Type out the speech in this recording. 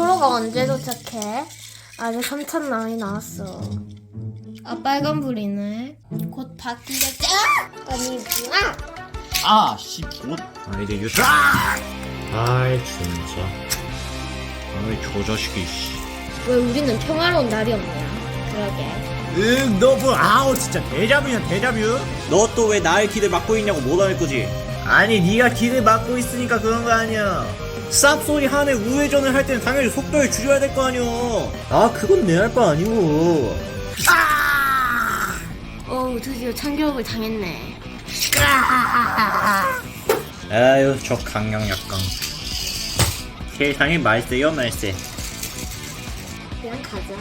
언제 도착해? 아직 한참 남이 나왔어. 아 빨간불이네. 곧 바뀌겠지? 아니구나. 아, 씨, 뭐. 아, 이제 유사! 아이, 진짜. 아이, 저 자식이, 씨. 왜 우리는 평화로운 날이 없냐? 그러게. 응, 너 뭐, 아우, 진짜 대자뷰야, 대자뷰? 너 또 왜 나의 길을 막고 있냐고 못할 거지? 아니, 네가 길을 막고 있으니까 그런 거 아니야. 쌉소리 하네 우회전을 할 때는 당연히 속도를 줄여야 될 거 아니오. 아, 그건 내할거 아니오. 어우 드디어 참교육을 당했네. 아유, 저 강력 약강. 세상에 말세요, 말세. 그냥 가자.